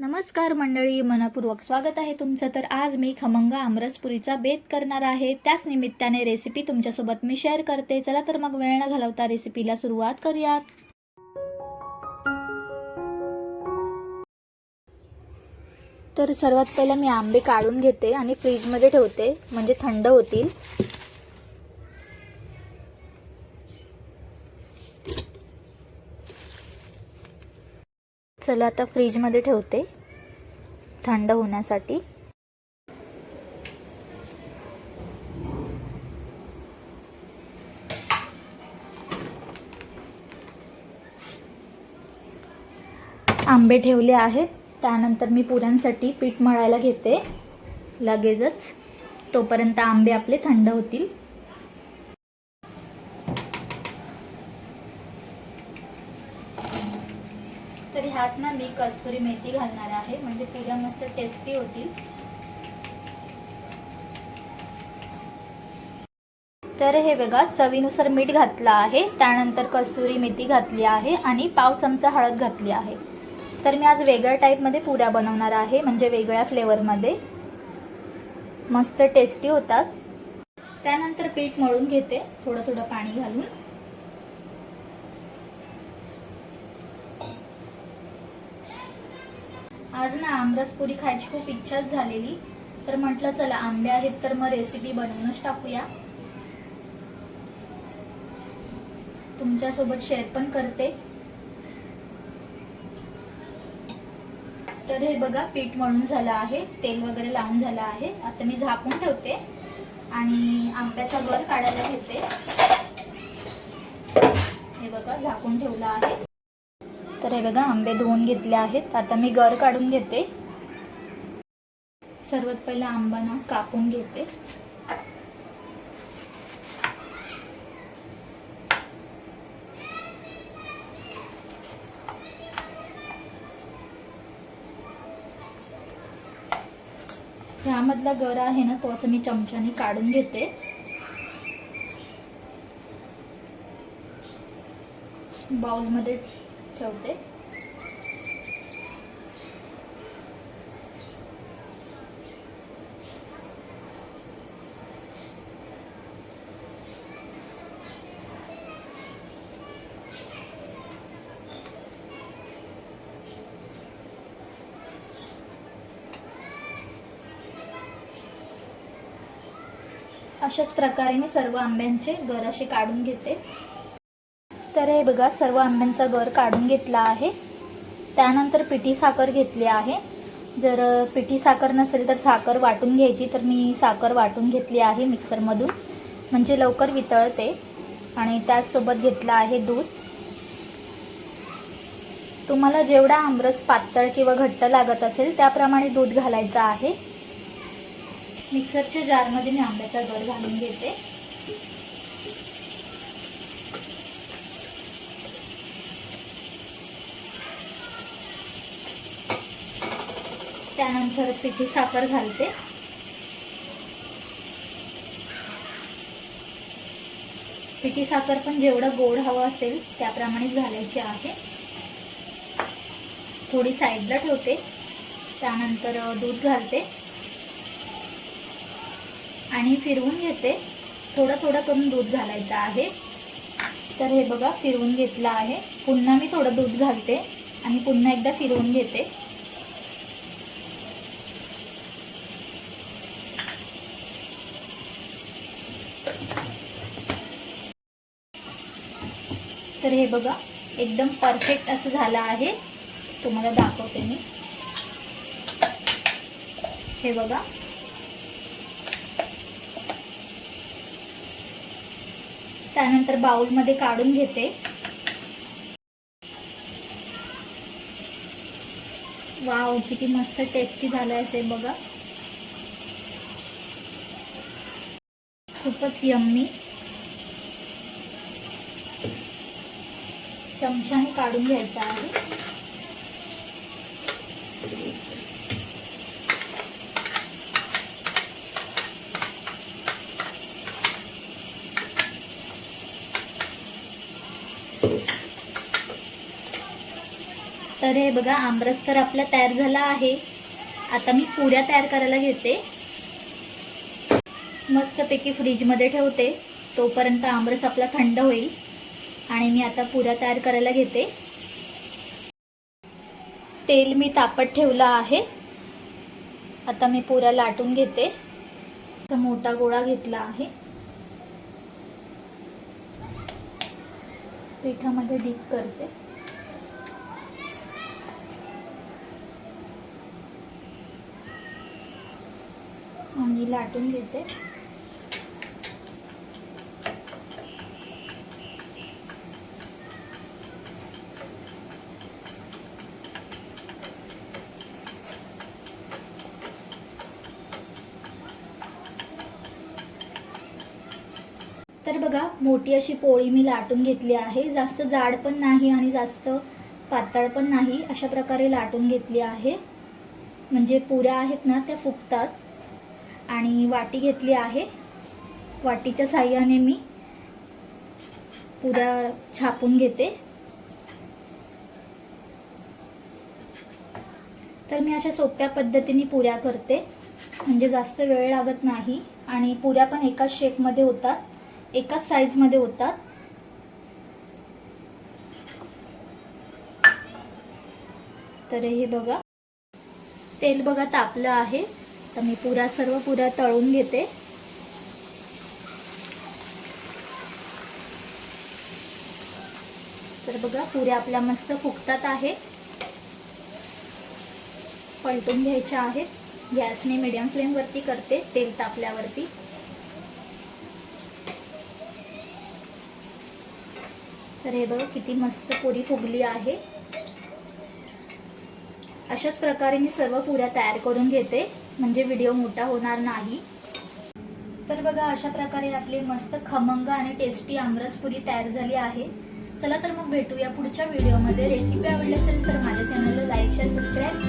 नमस्कार मंडळी मनापूर्वक स्वागत आहे तुमचं. तर आज मी खमंग आमरसपुरीचा बेत करणार आहे. त्याच निमित्ताने रेसिपी तुमच्यासोबत मी शेअर करते. चला तर मग वेळ न घालवता रेसिपीला सुरुवात करूयात. तर सर्वात पहिलं मी आंबे काढून घेते आणि फ्रीजमध्ये ठेवते म्हणजे थंड होतील. चला आता फ्रीजमध्ये ठेवते. थंड होण्यासाठी. आंबे ठेवले आहेत. त्यानंतर मी पुऱ्यांसाठी पीठ मळायला घेते. लगेचच. तोपर्यंत आंबे आपले थंड होतील. तर ह्यात ना मी कस्तुरी मेथी घालणार आहे. म्हणजे पुऱ्या मस्त टेस्टी होतील तर हे बघा चवीनुसार मीठ घातलं आहे. त्यानंतर कस्तुरी मेथी घातली आहे आणि पाव चमचा हळद घातली आहे. तर मी आज वेगळ्या टाईपमध्ये पुऱ्या बनवणार आहे म्हणजे वेगळ्या फ्लेवरमध्ये मस्त टेस्टी होतात. त्यानंतर पीठ मळून घेते थोडं थोडं पाणी घालून. आज ना आमरसपुरी खायची खूप इच्छाच झालेली. तर म्हटलं चला आंबे आहेत तर मग रेसिपी बनवूनच टाकूया. तुमच्यासोबत शेअर पण करते. तर हे बघा पीठ मळून झालं आहे तेल वगैरे लावून झालं आहे. आता मी झाकून ठेवते आणि आंब्याचा गर काढायला घेते. हे बघा झाकून ठेवलं आहे. तर हे बघा आंबे धुवून घेतले आहेत. आता मी गर काढून घेते. सर्वात पहिला आंबा ना कापून घेते. ह्यामधला गर आहे ना तो असं मी चमच्याने काढून घेते. बाउलमध्ये ठेवते. अशाच प्रकारे मी सर्व आंब्यांचे गर असे काढून घेते. तर हे बघा सर्व आंब्यांचा गर काढून घेतला आहे. त्यानंतर पिठी साखर घेतली आहे. जर पिठी साखर नसेल तर साखर वाटून घ्यायची तर मी साखर वाटून घेतली आहे मिक्सरमधून. म्हणजे लवकर वितळते. आणि त्याचसोबत घेतलं आहे दूध. तुम्हाला जेवढा आमरस पातळ किंवा घट्ट लागत असेल त्याप्रमाणे दूध घालायचं आहे. मिक्सरच्या जारमध्ये मी आंब्याचा गर घालून घेते. त्यानंतर पिठी साखर घालते. पिठी साखर पण जेवढं गोड हवं असेल त्याप्रमाणे घालायची आहे. थोडी साईडला ठेवते. त्यानंतर दूध घालते. आणि फिरवून घेते. थोडं थोडं करून दूध घालायचं आहे. तर हे बघा फिरवून घेतलं आहे. पुन्हा मी थोडं दूध घालते आणि पुन्हा एकदा फिरवून घेते. तर हे बघा एकदम परफेक्ट असं झालं आहे. तुम्हाला दाखवते मी. हे बघा. त्यानंतर बाउलमध्ये काढून घेते. वाव किती मस्त टेस्टी झालं आहे ते बघा. खूपच यम्मी चमच्याने काढून घ्यायचा आहे. तर हे बघा आमरस तर आपला तयार झाला आहे. आता मी पुऱ्या तयार करायला घेते. मस्तपैकी फ्रीजमध्ये ठेवते. तोपर्यंत आमरस आपला थंड होईल. आणि मी आता पुऱ्या तयार करायला घेते. तेल मी तापत ठेवलं आहे. आता मी पुऱ्या लाटून घेते. असा मोठा गोळा घेतला आहे. पिठामध्ये डीप करते. आणि लाटून घेते. तर बघा मोठी अशी पोळी मी लाटून घेतली आहे. जास्त जाड पण नाही आणि जास्त पातळ पण नाही अशा प्रकारे लाटून घेतली आहे. म्हणजे पुऱ्या आहेत ना त्या फुगतात. आणि वाटी घेतली आहे. वाटीच्या साह्याने मी पुऱ्या छापून घेते. तर मी अशा सोप्या पद्धतीने पुऱ्या करते. म्हणजे जास्त वेळ लागत नाही. आणि पुऱ्या पण एकाच शेपमध्ये होतात. एकाच साईजमध्ये होतात. तर हे बघा. तेल बघा तापलं आहे. तर मी पुऱ्या सर्व पुऱ्या तळून घेते. तर बघा पुऱ्या आपल्या मस्त फुगतात आहे. पलटून घ्यायच्या आहेत. गॅसने मीडियम फ्लेमवरती करते तेल तापल्यावरती. तर हे बघा किती मस्त पुरी फुगली आहे. अशाच प्रकारे मी सर्व पुऱ्या तयार करून घेते म्हणजे व्हिडिओ मोठा होणार नाही. तर बघा अशा प्रकारे आपली मस्त खमंग आणि टेस्टी आमरस पुरी तयार झाली आहे. चला तर मग भेटूया पुढच्या व्हिडिओमध्ये. रेसिपी आवडली असेल तर माझ्या चॅनलला लाईक शेअर सबस्क्राईब